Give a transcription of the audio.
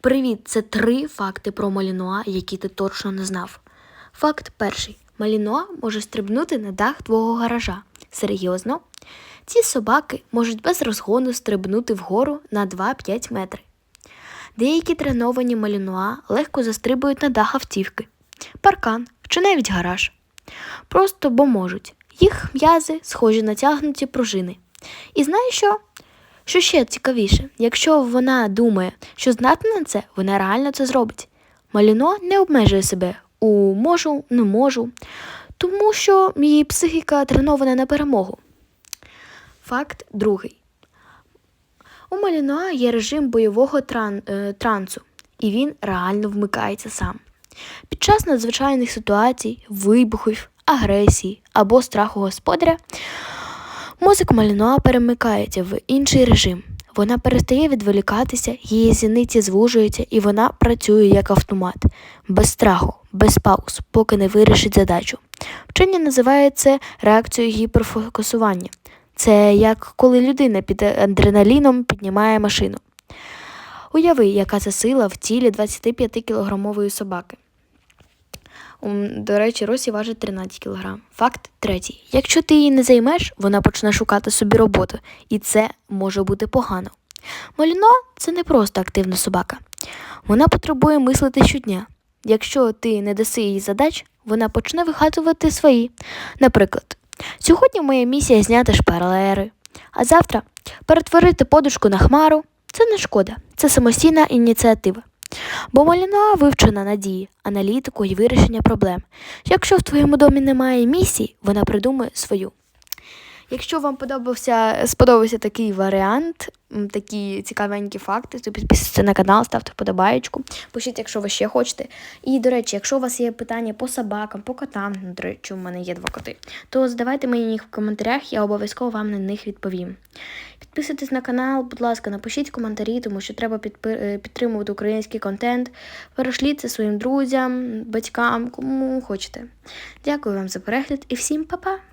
Привіт! Це три факти про Малінуа, які ти точно не знав. Факт перший: Малінуа може стрибнути на дах твого гаража. Серйозно? Ці собаки можуть без розгону стрибнути вгору на 2-5 метри. Деякі треновані малінуа легко застрибують на дах автівки, паркан чи навіть гараж. Просто бо можуть. Їх м'язи схожі на тягнуті пружини. І знаєш що? Що ще цікавіше, якщо вона думає, що здатна на це, вона реально це зробить. Маліно не обмежує себе у можу, не можу, тому що її психіка тренована на перемогу. Факт другий. У Малінуа є режим бойового тран, е, трансу, і він реально вмикається сам. Під час надзвичайних ситуацій, вибухів, агресії або страху господаря Мозок Малінуа перемикається в інший режим. Вона перестає відволікатися, її зіниці звужуються, і вона працює як автомат, без страху, без пауз, поки не вирішить задачу. Вчення називає це реакцією гіперфокусування. Це як коли людина під адреналіном піднімає машину. Уяви, яка це сила в тілі 25-кілограмової собаки. До речі, Росі важить 13 кг. Факт третій. Якщо ти її не займеш, вона почне шукати собі роботу, і це може бути погано. Маліно це не просто активна собака. Вона потребує мислити щодня. Якщо ти не даси їй задач, вона почне вигадувати свої. Наприклад, сьогодні моя місія зняти шпалери, а завтра перетворити подушку на хмару. Це не шкода, це самостійна ініціатива. Бо Маліна вивчена надії, аналітику і вирішення проблем. Якщо в твоєму домі немає місії, вона придумує свою. Якщо вам подобався, сподобався такий варіант, такі цікавенькі факти, то підписуйтесь на канал, ставте вподобаєчку, пишіть, якщо ви ще хочете. І, до речі, якщо у вас є питання по собакам, по котам, ну, до речі, у мене є два коти, то задавайте мені їх в коментарях, я обов'язково вам на них відповім. Підписуйтесь на канал, будь ласка, напишіть коментарі, тому що треба е, підтримувати український контент. Перешліть це своїм друзям, батькам, кому хочете. Дякую вам за перегляд і всім па-па!